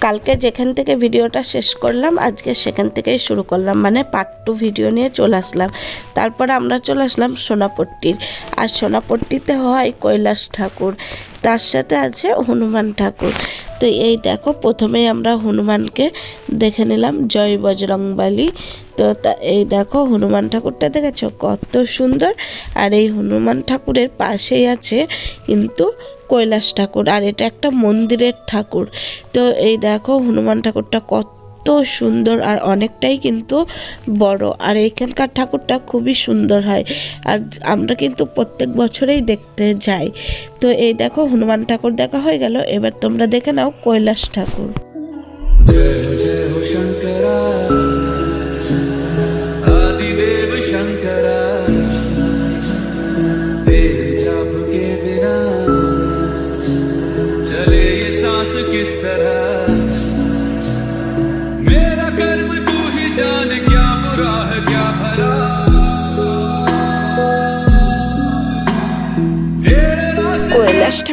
কালকে যেখান থেকে ভিডিওটা শেষ করলাম, আজকে সেখান থেকেই শুরু করলাম। মানে পার্ট টু ভিডিও নিয়ে চলে আসলাম। তারপরে আমরা চলে আসলাম সোনাপট্টির। আর সোনাপট্টিতে হয় কৈলাস ঠাকুর। তার সাথে আছে হনুমান ঠাকুর। তো এই দেখো, প্রথমেই আমরা হনুমানকে দেখে নিলাম, জয় বজরংবালি। তো তা, এই দেখো, হনুমান ঠাকুরটা দেখেছ? কত সুন্দর। আর এই হনুমান ঠাকুরের পাশেই আছে কিন্তু কৈলাস ঠাকুর, আর এটা একটা মন্দিরের ঠাকুর। তো এই দেখো হনুমান ঠাকুরটা কত সুন্দর আর অনেকটাই কিন্তু বড়। আর এখানকার ঠাকুরটা খুবই সুন্দর হয় আর আমরা কিন্তু প্রত্যেক বছরেই দেখতে যাই। তো এই দেখো হনুমান ঠাকুর দেখা হয়ে গেল, এবার তোমরা দেখে নাও কৈলাস ঠাকুর।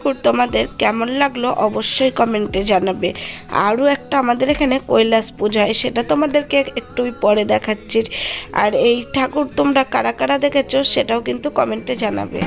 ঠাকুর তোমাদের কেমন লাগল অবশ্যই কমেন্টে জানাবে। আরও একটা আমাদের এখানে কৈলাস পূজা হয়, সেটা তোমাদেরকে একটু পরে দেখাচ্ছি। আর এই ঠাকুর তোমরা কারা কারা দেখেছ সেটাও কিন্তু কমেন্টে জানাবে।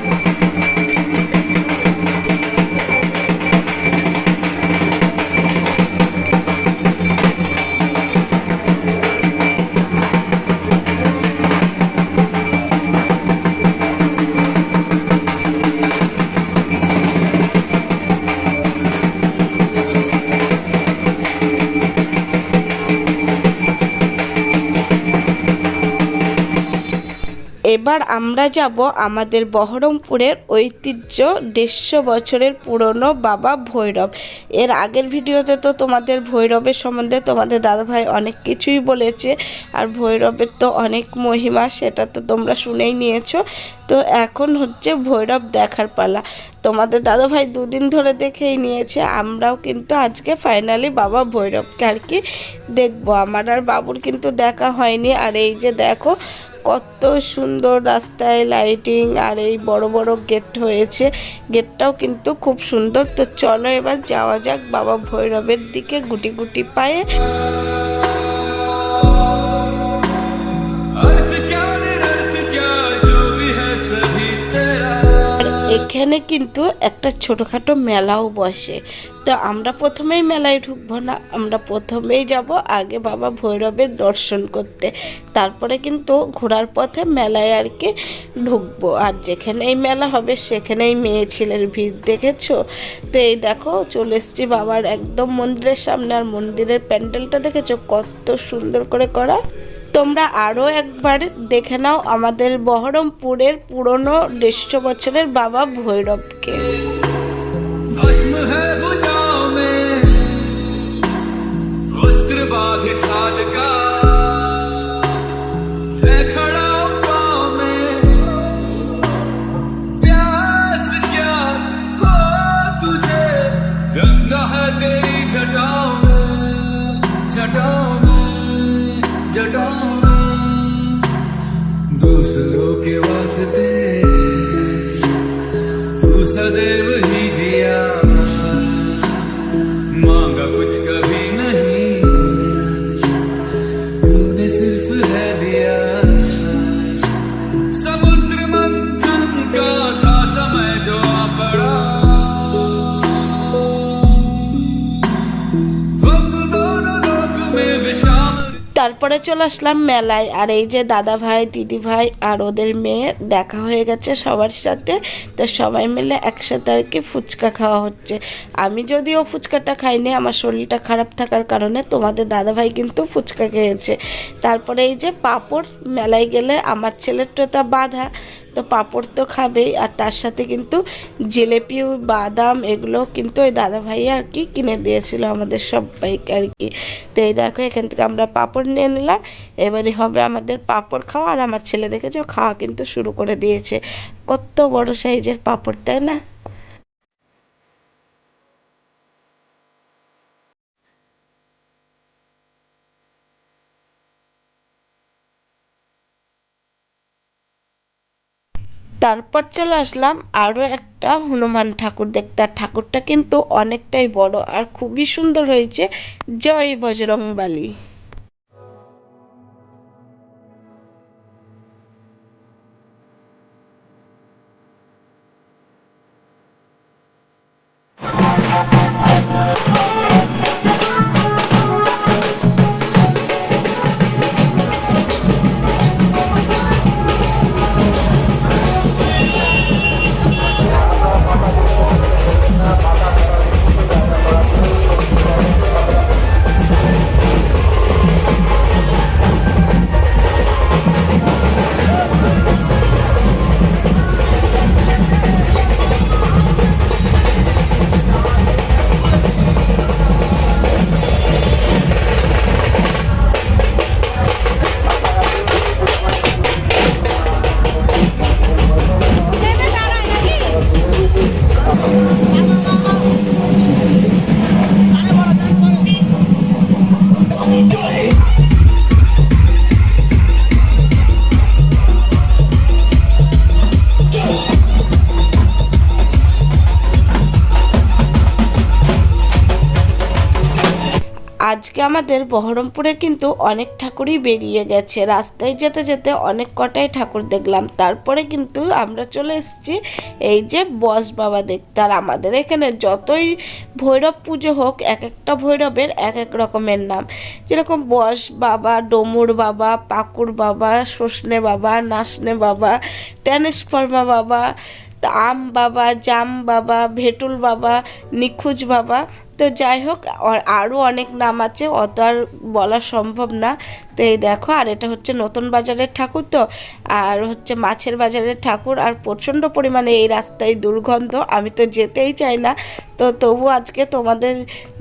এবার আমরা যাব আমাদের বহরমপুরের ঐতিহ্য দেড়শো বছরের পুরনো বাবা ভৈরব। এর আগের ভিডিওতে তো তোমাদের ভৈরবের সম্বন্ধে তোমাদের দাদাভাই অনেক কিছুই বলেছে, আর ভৈরবের তো অনেক মহিমা, সেটা তো তোমরা শুনেই নিয়েছো। তো এখন হচ্ছে ভৈরব দেখার পালা। তোমাদের দাদাভাই দুদিন ধরে দেখেই নিয়েছে, আমরাও কিন্তু আজকে ফাইনালি বাবা ভৈরবকে আর কি দেখব। আমার আর বাবুর কিন্তু দেখা হয়নি, আর এই যে দেখো কত সুন্দর রাস্তায় লাইটিং আর এই বড় বড় গেট হয়েছে। গেটটাও কিন্তু খুব সুন্দর। তো চলো এবার যাওয়া যাক বাবা ভৈরবের দিকে গুটি গুটি পায়ে। এখানে কিন্তু একটা ছোটোখাটো মেলাও বসে। তো আমরা প্রথমেই মেলায় ঢুকবো না, আমরা প্রথমেই যাব আগে বাবা ভৈরবের দর্শন করতে। তারপরে কিন্তু ঘোরার পথে মেলায় আর কি ঢুকবো। আর যেখানেই মেলা হবে, সেখানেই মেয়ে ছেলের ভিড়, দেখেছ? তো এই দেখো, চলে এসছি বাবার একদম মন্দিরের সামনে। আর মন্দিরের প্যান্ডেলটা দেখেছ? কত সুন্দর করে করা। তোমরা আরও একবার দেখে নাও আমাদের বহরমপুরের পুরনো দেড়শো বছরের বাবা ভৈরবকে। ছাদ কা চলে আসলাম মেলায়। আর এই যে দাদা ভাই দিদি ভাই আর ওদের মেয়ে দেখা হয়ে গেছে সবার সাথে। তো সবাই মিলে একসাথে আর কি ফুচকা খাওয়া হচ্ছে। আমি যদিও ফুচকাটা খাইনি, আমার শরীরটা খারাপ থাকার কারণে তোমাদের দাদা ভাই কিন্তু ফুচকা খেয়েছে। তারপরে এই যে পাপড়, মেলায় গেলে আমার ছেলেরটা বাধা। তো পাঁপড় তো খাবেই, আর তার সাথে কিন্তু জিলেপি, বাদাম এগুলো কিন্তু ওই দাদা ভাই আর কি কিনে দিয়েছিল আমাদের সবাইকে আর কি। তো এই দেখো, এখান থেকে আমরা পাঁপড় নিয়ে নিলাম। এবারে হবে আমাদের পাঁপড় খাওয়া, আর আমার ছেলে দেখেছ, খাওয়া কিন্তু শুরু করে দিয়েছে। কত বড় সাইজের পাঁপড়, তাই না? তারপর চলে আসলাম আরও একটা হনুমান ঠাকুর দেখতে। আর ঠাকুরটা কিন্তু অনেকটাই বড় আর খুবই সুন্দর হয়েছে। জয় বজরংবালী Thank you. আজকে আমাদের বহরমপুরে কিন্তু অনেক ঠাকুরই বেরিয়ে গেছে। রাস্তায় যেতে যেতে অনেক কটাই ঠাকুর দেখলাম। তারপরে কিন্তু আমরা চলে এসেছি এই যে বস বাবা দেখতে। আর আমাদের এখানে যতই ভৈরব পুজো হোক, এক একটা ভৈরবের এক এক রকমের নাম। যেরকম বস বাবা, ডমুর বাবা, পাকুর বাবা সসনে বাবা নাসনে বাবা ট্যানেসফর্মা বাবা, আম বাবা, জাম বাবা, ভেটুল বাবা, নিখুঁজ বাবা। তো যাই হোক আরও অনেক নাম আছে, অত আর বলা সম্ভব না। তো এই দেখো, আর এটা হচ্ছে নতুন বাজারের ঠাকুর তো, আর হচ্ছে মাছের বাজারের ঠাকুর, আর প্রচণ্ড পরিমাণে এই রাস্তায় দুর্গন্ধ, আমি তো যেতেই চাই না। তো তবু আজকে তোমাদের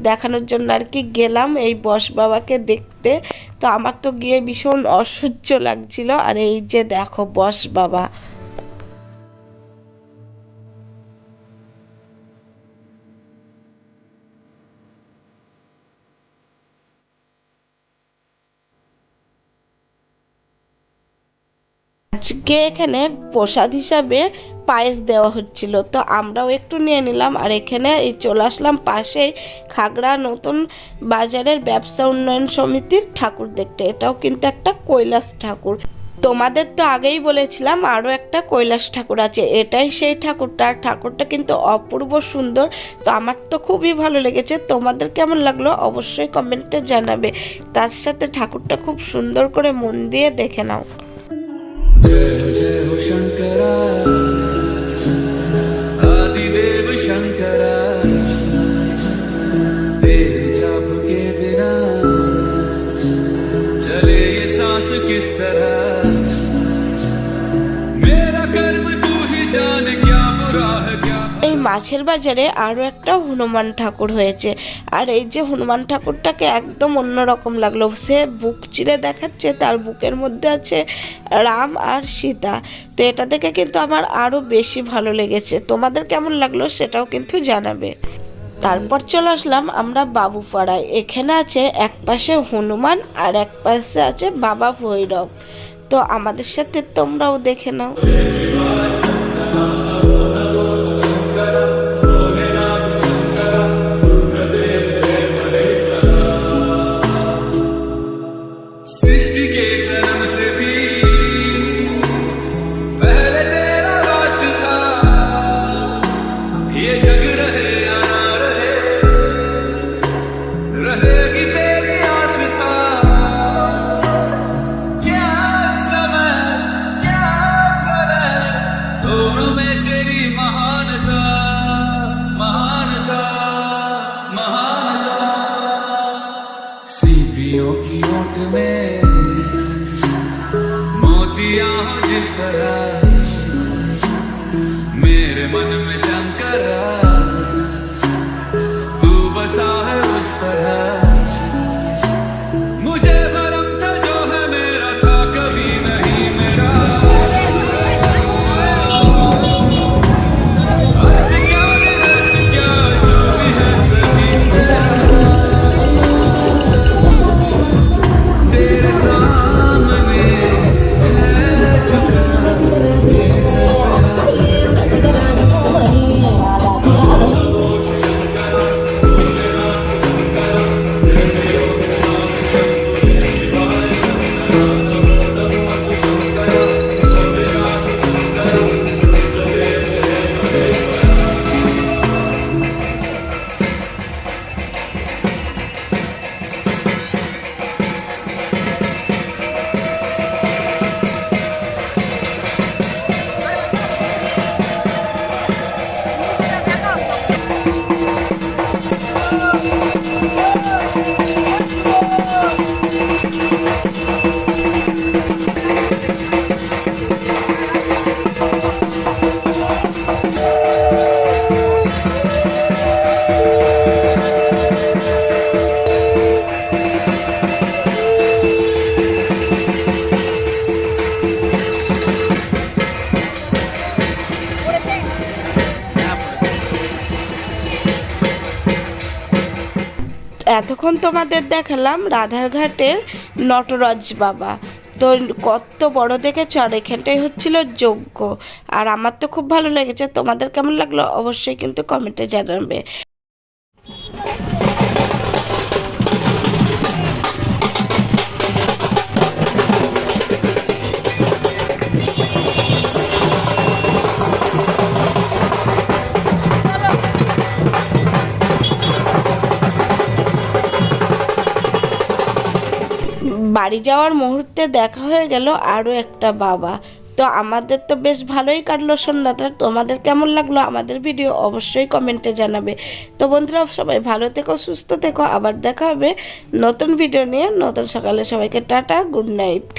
দেখানোর জন্য আর কি গেলাম এই বস বাবাকে দেখতে। তো আমার তো গিয়ে ভীষণ অসহ্য লাগছিল, আর এই যে দেখো বস বাবা। আজকে এখানে প্রসাদ হিসাবে পায়েস দেওয়া হচ্ছিল। তো আমরাও একটু নিয়ে নিলাম আর এখানে এই চলে আসলাম পাশেই খাগড়া নতুন বাজারের ব্যবসা উন্নয়ন সমিতির ঠাকুর দেখতে। এটাও কিন্তু একটা কৈলাস ঠাকুর। তোমাদের তো আগেই বলেছিলাম আরও একটা কৈলাস ঠাকুর আছে। এটাই সেই ঠাকুরটা। আর ঠাকুরটা কিন্তু অপূর্ব সুন্দর। তো আমার তো খুবই ভালো লেগেছে। তোমাদের কেমন লাগল অবশ্যই কমেন্টে জানাবে। তার সাথে ঠাকুরটা খুব সুন্দর করে মন দিয়ে দেখে নাও। যে হোসেন মাছের বাজারে আরও একটা হনুমান ঠাকুর হয়েছে। আর এই যে হনুমান ঠাকুরটাকে একদম অন্যরকম লাগল। সে বুক চিরে দেখাচ্ছে, তার বুকের মধ্যে আছে রাম আর সীতা। তো এটা দেখে কিন্তু আমার আরও বেশি ভালো লেগেছে। তোমাদের কেমন লাগল সেটাও কিন্তু জানাবে। তারপর চলে আসলাম আমরা বাবুপাড়ায়। এখানে আছে এক পাশে হনুমান আর এক পাশে আছে বাবা ভৈরব। তো আমাদের সাথে তোমরাও দেখে নাও। की में। मोतिया जिस तरह मेरे मन में এতক্ষণ তোমাদের দেখালাম রাধারঘাটের নটরাজ বাবা। তো কত বড় দেখেছ আর এখানটাই হচ্ছিল যোগ্য আর আমার তো খুব ভালো লেগেছে। তোমাদের কেমন লাগল অবশ্যই কিন্তু কমেন্টে জানাবে। বাড়ি যাওয়ার মুহূর্তে দেখা হয়ে গেল আরও একটা বাবা। তো আমাদের তো বেশ ভালোই কাটলো সন্ধ্যাটা। তোমাদের কেমন লাগল আমাদের ভিডিও অবশ্যই কমেন্টে জানাবে। তো বন্ধুরা, সবাই ভালো থেকো, সুস্থ থেকো। আবার দেখা হবে নতুন ভিডিও নিয়ে। নতুন সকালে সবাইকে টাটা, গুড নাইট।